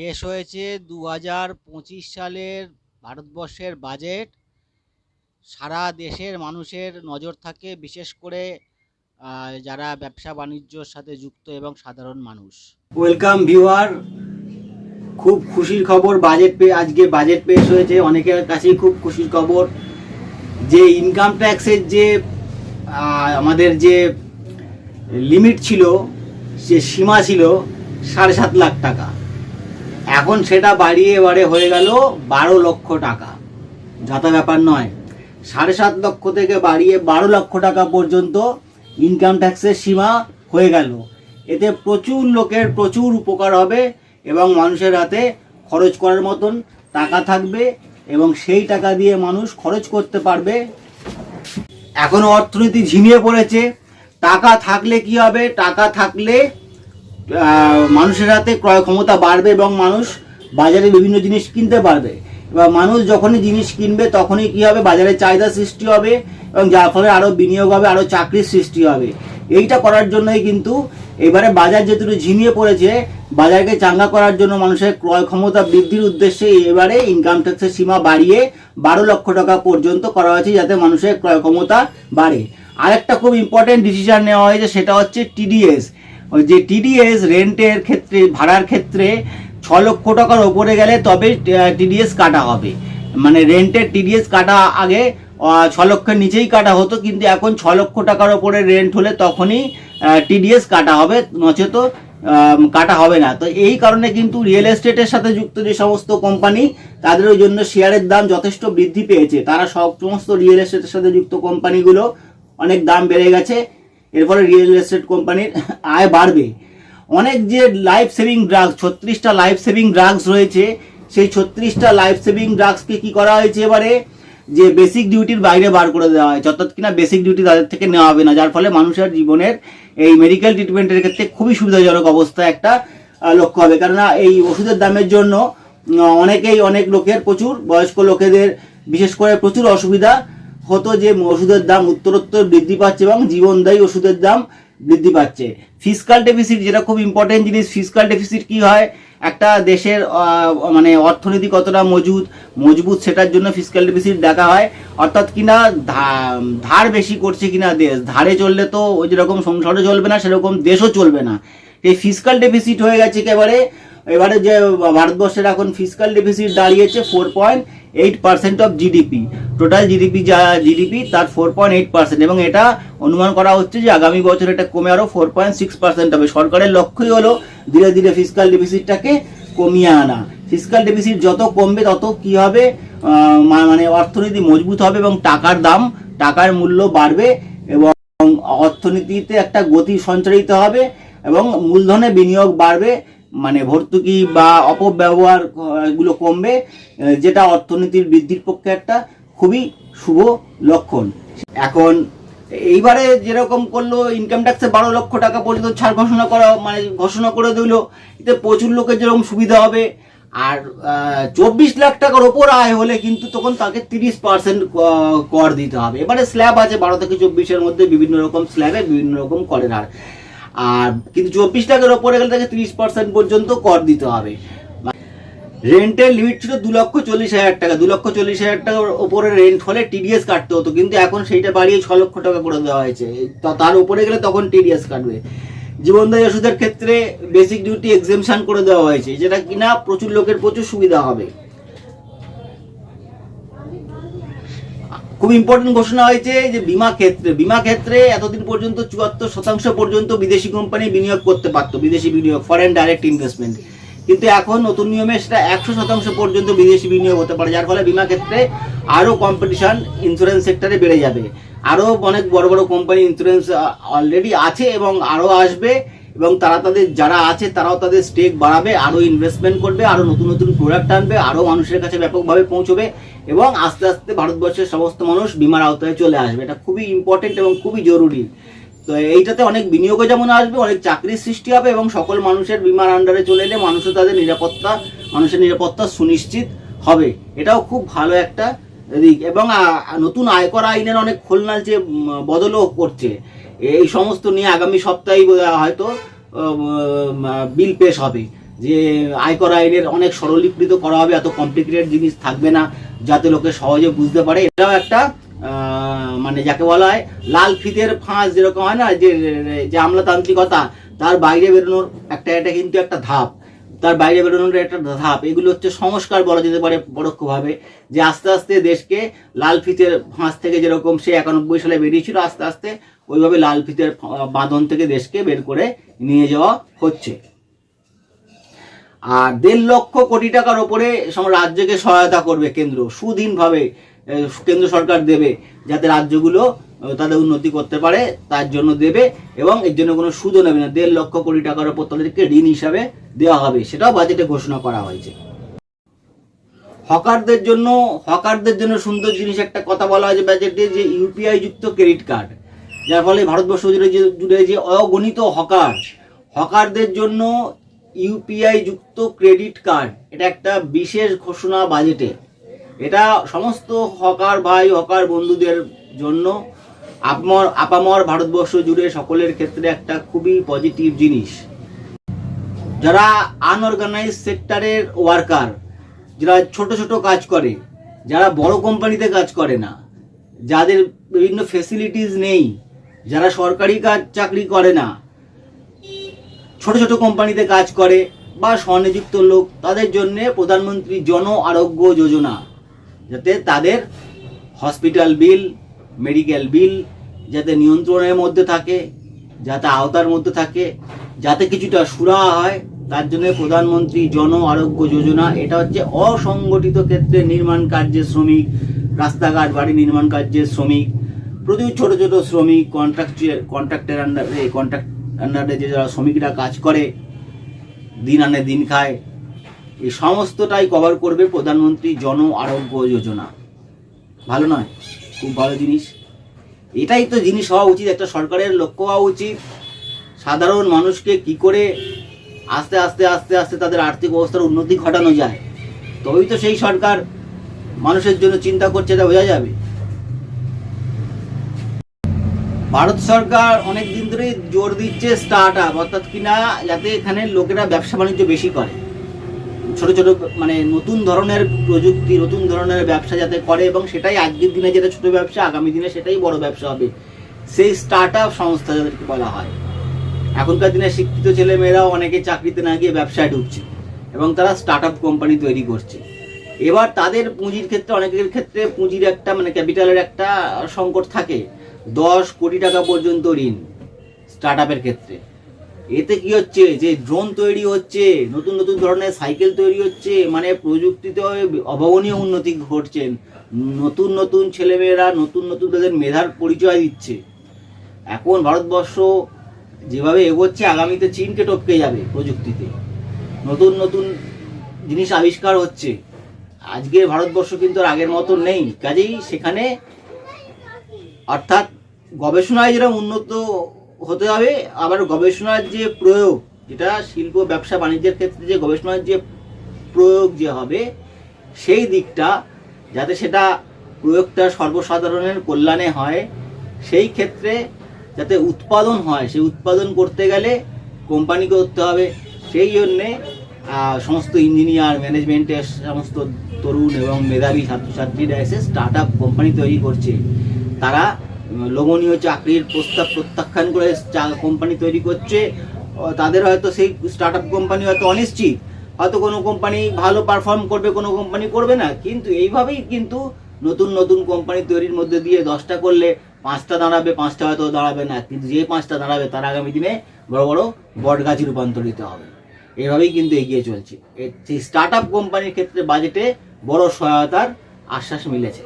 পেশ হয়েছে দু হাজার পঁচিশ সালের ভারতবর্ষের বাজেট সারা দেশের মানুষের নজর থাকে, বিশেষ করে যারা ব্যবসা বাণিজ্যর সাথে যুক্ত এবং সাধারণ মানুষ। ওয়েলকাম ভিউয়ার খুব খুশির খবর বাজেট পে আজকে বাজেট পেশ হয়েছে। অনেকের কাছেই খুব খুশির খবর। যে ইনকাম ট্যাক্সের যে আমাদের যে লিমিট ছিল, যে সীমা ছিল, সাড়ে সাত লাখ টাকা। এখন সেটা বাড়িয়ে এবারে হয়ে গেল বারো লক্ষ টাকা। যাতা ব্যাপার নয়। সাড়ে সাত লক্ষ থেকে বাড়িয়ে বারো লক্ষ টাকা পর্যন্ত ইনকাম ট্যাক্সের সীমা হয়ে গেল। এতে প্রচুর লোকের প্রচুর উপকার হবে এবং মানুষের হাতে খরচ করার মতন টাকা থাকবে এবং সেই টাকা দিয়ে মানুষ খরচ করতে পারবে। এখনও অর্থনীতি ঝিমিয়ে পড়েছে। টাকা থাকলে কি হবে? টাকা থাকলে মানুষের হাতে ক্রয় ক্ষমতা বাড়বে এবং মানুষ বাজারে বিভিন্ন জিনিস কিনতে পারবে। এবার মানুষ যখনই জিনিস কিনবে, তখনই কি হবে? বাজারে চাহিদা সৃষ্টি হবে এবং যার ফলে আরও বিনিয়োগ হবে আরও চাকরির সৃষ্টি হবে। এইটা করার জন্যই কিন্তু এবারে বাজার যেহেতু ঝিমিয়ে পড়েছে, বাজারকে চাঙ্গা করার জন্য মানুষের ক্রয় ক্ষমতা বৃদ্ধির উদ্দেশ্যে এবারে ইনকাম ট্যাক্সের সীমা বাড়িয়ে বারো লক্ষ টাকা পর্যন্ত করা হয়েছে যাতে মানুষের ক্রয় ক্ষমতা বাড়ে। আরেকটা খুব ইম্পর্টেন্ট ডিসিশন নেওয়া হয়েছে, সেটা হচ্ছে টিডিএস যে টিডিএস রেন্টের ক্ষেত্রে, ভাড়ার ক্ষেত্রে ছ লক্ষ টাকার ওপরে গেলে তবে টিডিএস কাটা হবে। মানে রেন্টের টিডিএস কাটা আগে ছ লক্ষের নিচেই কাটা হতো, কিন্তু এখন ছ লক্ষ টাকার ওপরে রেন্ট হলে তখনই টিডিএস কাটা হবে, নচেত কাটা হবে না। তো এই কারণে কিন্তু রিয়েল এস্টেটের সাথে যুক্ত যে সমস্ত কোম্পানি তাদের ওই জন্য শেয়ারের দাম যথেষ্ট বৃদ্ধি পেয়েছে। তারা সব সমস্ত রিয়েল এস্টেটের সাথে যুক্ত কোম্পানিগুলো অনেক দাম বেড়ে গেছে। এরপরে রিয়েল এস্টেট কোম্পানির আয় বাড়বে। অনেক যে লাইফ সেভিং ড্রাগস ছত্রিশটা লাইফ সেভিং ড্রাগস রয়েছে, সেই ছত্রিশটা লাইফ সেভিং ড্রাগসকে কি করা হয়েছে এবারে? যে বেসিক ডিউটির বাইরে বার করে দেওয়া হয়েছে। অর্থাৎ কিনা বেসিক ডিউটি তাদের থেকে নেওয়া হবে না, যার ফলে মানুষের জীবনের এই মেডিকেল ট্রিটমেন্টের ক্ষেত্রে খুবই সুবিধাজনক অবস্থা একটা লক্ষ্য হবে। কেননা এই ওষুধের দামের জন্য অনেকেই অনেক লোকের প্রচুর বয়স্ক লোকেদের, বিশেষ করে প্রচুর অসুবিধা হতো যে ওষুধের দাম উত্তরোত্তর বৃদ্ধি পাচ্ছে এবং জীবনদায়ী ওষুধের দাম বৃদ্ধি পাচ্ছে। ফিসকাল ডেফিসিট যেটা খুব ইম্পর্টেন্ট জিনিস ফিসকাল ডেফিসিট কি হয়? একটা দেশের মানে অর্থনীতি কতটা মজুদ মজবুত সেটার জন্য ফিসকাল ডেফিসিট দেখা হয়। অর্থাৎ কিনা ধার বেশি করছে কিনা দেশ, ধারে চললে তো ওই যেরকম সংসারও চলবে না, সেরকম দেশও চলবে না। এই ফিসকাল ডেফিসিট হয়ে গেছে একেবারে এবারে যে ভারতবর্ষের এখন ফিসকাল ডেফিসিট দাঁড়িয়েছে four point eight percent of GDP total GDP যা জিডিপি তার ফোর পয়েন্ট এইট পার্সেন্ট এবং এটা অনুমান করা হচ্ছে যে আগামী বছর এটা কমে আরও ফোর পয়েন্ট সিক্স পার্সেন্ট হবে। সরকারের লক্ষ্যই হলো ধীরে ধীরে ফিসকাল ডেফিসিটটাকে কমিয়ে আনা। ফিজিক্যাল ডেফিসিট যত কমবে তত কি হবে? মানে অর্থনীতি মজবুত হবে এবং টাকার দাম, টাকার মূল্য বাড়বে এবং অর্থনীতিতে একটা গতি সঞ্চারিত হবে এবং মূলধনে বিনিয়োগ বাড়বে। মানে ভর্তুকি বা অপব্যবহার এগুলো কমবে যেটা অর্থনীতির বৃদ্ধির পক্ষে একটা খুবই শুভ লক্ষণ। এখন এইবারে যেরকম করল ইনকাম ট্যাক্সে বারো লক্ষ টাকা পর্যন্ত ছাড় ঘোষণা করা মানে ঘোষণা করে দিল, এতে প্রচুর লোকের যেরকম সুবিধা হবে, আর চব্বিশ লাখ টাকার ওপর আয় হলে কিন্তু তখন তাকে তিরিশ পার্সেন্ট কর দিতে হবে। এবারে স্ল্যাব আছে বারো থেকে চব্বিশের মধ্যে বিভিন্ন রকম স্ল্যাবে বিভিন্ন রকম করের হার। আর কিন্তু চব্বিশ লাখের ওপরে গেলে তাকে তিরিশ পার্সেন্ট পর্যন্ত কর দিতে হবে। রেন্টের লিমিট ছিল দু লক্ষ চল্লিশ হাজার টাকা। দু লক্ষ চল্লিশ হাজার টাকার ওপরে রেন্ট হলে টিডিএস কাটতে হতো। কিন্তু এখন সেইটা বাড়িয়ে ছ লক্ষ টাকা করে দেওয়া হয়েছে। তার উপরে গেলে তখন টিডিএস কাটবে। জীবনদায়ী ওষুধের ক্ষেত্রে বেসিক ডিউটি এক্সেমশন করে দেওয়া হয়েছে। যেটা কিনা প্রচুর লোকের প্রচুর সুবিধা হবে। খুব ইম্পর্টেন্ট ঘোষণা হয়েছে যে বিমা ক্ষেত্রে বিমা ক্ষেত্রে এতদিন পর্যন্ত চুয়াত্তর শতাংশ পর্যন্ত বিদেশি কোম্পানি বিনিয়োগ করতে পারতো, বিদেশি বিনিয়োগ ফরেন ডাইরেক্ট ইনভেস্টমেন্ট কিন্তু এখন নতুন নিয়মে সেটা একশো শতাংশ পর্যন্ত বিদেশি বিনিয়োগ হতে পারে, যার ফলে বিমা ক্ষেত্রে আরও কম্পিটিশন ইন্স্যুরেন্স সেক্টরে বেড়ে যাবে। আরও অনেক বড় বড় কোম্পানি ইন্স্যুরেন্স অলরেডি আছে এবং আরও আসবে এবং তারা তাদের, যারা আছে তারাও তাদের স্টেক বাড়াবে, আরও ইনভেস্টমেন্ট করবে, আরও নতুন নতুন প্রোডাক্ট আনবে, আরও মানুষের কাছে ব্যাপকভাবে পৌঁছবে। এবং আস্তে আস্তে ভারতবর্ষের সমস্ত মানুষ বিমার আওতায় চলে আসবে। এটা খুবই ইম্পর্টেন্ট এবং খুবই জরুরি। তো এইটাতে অনেক বিনিয়োগও যেমন আসবে, অনেক চাকরির সৃষ্টি হবে এবং সকল মানুষের বিমার আন্ডারে চলে এলে মানুষও তাদের নিরাপত্তা, মানুষের নিরাপত্তা সুনিশ্চিত হবে। এটাও খুব ভালো একটা দিক। এবং নতুন আয়কর আইনের অনেক খোলনাল যে বদলও করছে। এই সমস্ত নিয়ে আগামী সপ্তাহেই হয়তো বিল পেশ হবে। যে আয়কর আইনের অনেক সরলীকৃত করা হবে, এত কমপ্লিকেটেড জিনিস থাকবে না, যাতে লোকে সহজে বুঝতে পারে। এটাও একটা মানে যাকে বলা হয় লাল ফিতের ফাঁস যেরকম হয় না, যে যে আমলাতান্ত্রিকতা, তার বাইরে বেরোনোর একটা, এটা কিন্তু একটা ধাপ। তার বাইরে বেরোনোর একটা ধাপ। এগুলো হচ্ছে সংস্কার বলা যেতে পারে পরোক্ষভাবে, যে আস্তে আস্তে দেশকে লাল ফিতের ফাঁস থেকে যেরকম সে একানব্বই সালে বেরিয়েছিল, আস্তে আস্তে ওইভাবে লাল ফিতের বাঁধন থেকে দেশকে বের করে নিয়ে যাওয়া হচ্ছে। আর দেড় লক্ষ কোটি টাকার ওপরে রাজ্যকে সহায়তা করবে কেন্দ্র, সুদিনভাবে কেন্দ্র সরকার দেবে যাতে রাজ্যগুলো তাদের উন্নতি করতে পারে, তার জন্য দেবে এবং এর জন্য কোনো সুদও নেবে না। দেড় লক্ষ কোটি টাকার ওপর তাদেরকে ঋণ হিসাবে দেওয়া হবে, সেটাও বাজেটে ঘোষণা করা হয়েছে। হকারদের জন্য হকারদের জন্য সুন্দর জিনিস একটা কথা বলা হয়েছে বাজেটে যে ইউপিআই যুক্ত ক্রেডিট কার্ড, যার ফলে ভারতবর্ষ জুড়ে জুড়ে যে অগণিত হকার, হকারদের জন্য ইউপিআই যুক্ত ক্রেডিট কার্ড। এটা একটা বিশেষ ঘোষণা বাজেটে। এটা সমস্ত হকার ভাই, হকার বন্ধুদের জন্য আপমর, আপামর ভারতবর্ষ জুড়ে সকলের ক্ষেত্রে একটা খুবই পজিটিভ জিনিস। যারা আনঅর্গানাইজ সেক্টরের ওয়ার্কার যারা ছোট ছোট কাজ করে, যারা বড় কোম্পানিতে কাজ করে না, যাদের বিভিন্ন ফেসিলিটিস নেই, যারা সরকারি কাজ, চাকরি করে না ছোট ছোট কোম্পানিতে কাজ করে বা স্বনিযুক্ত লোক, তাদের জন্য প্রধানমন্ত্রী জন আরোগ্য যোজনা, যাতে তাদের হসপিটাল বিল, মেডিকেল বিল যাতে নিয়ন্ত্রণের মধ্যে থাকে, যাতে আওতার মধ্যে থাকে, যাতে কিছুটা সুরা হয়, তার জন্য প্রধানমন্ত্রী জন আরোগ্য যোজনা, এটা হচ্ছে অসংগঠিত ক্ষেত্রে নির্মাণ কার্যের শ্রমিক, রাস্তাঘাট, বাড়ি নির্মাণ কার্যের শ্রমিক প্রচুর ছোট ছোট শ্রমিক কন্ট্রাকচুয়াল কন্ট্রাক্টের আন্ডারে কন্ট্রাক্ট আন্ডারে যে যারা শ্রমিকরা কাজ করে, দিন আনে দিন খায় এই সমস্তটাই কভার করবে প্রধানমন্ত্রী জন আরোগ্য যোজনা। ভালো নয়? খুব ভালো জিনিস। এটাই তো জিনিস হওয়া উচিত, একটা সরকারের লক্ষ্য হওয়া উচিত। সাধারণ মানুষকে কি করে আস্তে আস্তে আস্তে আস্তে তাদের আর্থিক অবস্থার উন্নতি ঘটানো যায়? তবেই তো সেই সরকার মানুষের জন্য চিন্তা করছে, এটা বোঝা যাবে। ভারত সরকার অনেক দিন ধরে জোর দিচ্ছে স্টার্ট আপ অর্থাৎ কিনা যাতে এখানে লোকেরা ব্যবসা বাণিজ্য বেশি করে। ছোট ছোট মানে নতুন ধরনের প্রযুক্তি, নতুন ধরনের ব্যবসা যাতে করে এবং সেটাই আজকের দিনে যেটা ছোট ব্যবসা, আগামী দিনে সেটাই বড় ব্যবসা হবে। সেই স্টার্ট আপ সংস্থা যাদেরকে বলা হয়। এখনকার দিনে শিক্ষিত ছেলে মেয়েরাও অনেকে চাকরিতে না গিয়ে ব্যবসায় ঢুকছে এবং তারা স্টার্ট আপ কোম্পানি তৈরি করছে। এবার তাদের পুঁজির ক্ষেত্রে, অনেকের ক্ষেত্রে পুঁজির একটা মানে ক্যাপিটালের একটা সংকট থাকে। দশ কোটি টাকা পর্যন্ত ঋণ স্টার্ট আপের ক্ষেত্রে। এতে কি হচ্ছে? যে ড্রোন তৈরি হচ্ছে, নতুন নতুন ধরনের সাইকেল তৈরি হচ্ছে মানে প্রযুক্তিতে অভাবনীয় উন্নতি ঘটছে। নতুন নতুন ছেলেমেয়েরা, নতুন নতুন তাদের মেধার পরিচয় দিচ্ছে। এখন ভারতবর্ষ যেভাবে এগোচ্ছে, আগামীতে চীনকে টপকে যাবে প্রযুক্তিতে। নতুন নতুন জিনিস আবিষ্কার হচ্ছে। আজকের ভারতবর্ষ কিন্তু আগের মতো নেই। কাজেই সেখানে অর্থাৎ গবেষণায় যেরকম উন্নত হতে হবে, আবার গবেষণার যে প্রয়োগ, যেটা শিল্প, ব্যবসা, বাণিজ্যের ক্ষেত্রে যে গবেষণার যে প্রয়োগ যে হবে, সেই দিকটা যাতে সেটা প্রয়োগটা সর্বসাধারণের কল্যাণে হয়, সেই ক্ষেত্রে যাতে উৎপাদন হয়, সেই উৎপাদন করতে গেলে কোম্পানিকে করতে হবে। সেই জন্যে সমস্ত ইঞ্জিনিয়ার ম্যানেজমেন্টের সমস্ত তরুণ এবং মেধাবী ছাত্রছাত্রীরা এসে স্টার্ট আপ কোম্পানি তৈরি করছে। তারা লোভনীয় চাকরির প্রস্তাব প্রত্যাখ্যান করে কোম্পানি তৈরি করছে। তাদের হয়তো সেই স্টার্ট আপ কোম্পানি হয়তো অনিশ্চিত। হয়তো কোনো কোম্পানি ভালো পারফর্ম করবে, কোনো কোম্পানি করবে না। কিন্তু এইভাবেই কিন্তু নতুন নতুন কোম্পানি তৈরির মধ্যে দিয়ে দশটা করলে পাঁচটা দাঁড়াবে, পাঁচটা হয়তো দাঁড়াবে না। কিন্তু যে পাঁচটা দাঁড়াবে, তার আগামী দিনে বড় বড় বট গাছে রূপান্তরিত হবে। এভাবেই কিন্তু এগিয়ে চলছে। এই স্টার্ট আপ কোম্পানির ক্ষেত্রে বাজেটে বড় সহায়তার আশ্বাস মিলেছে।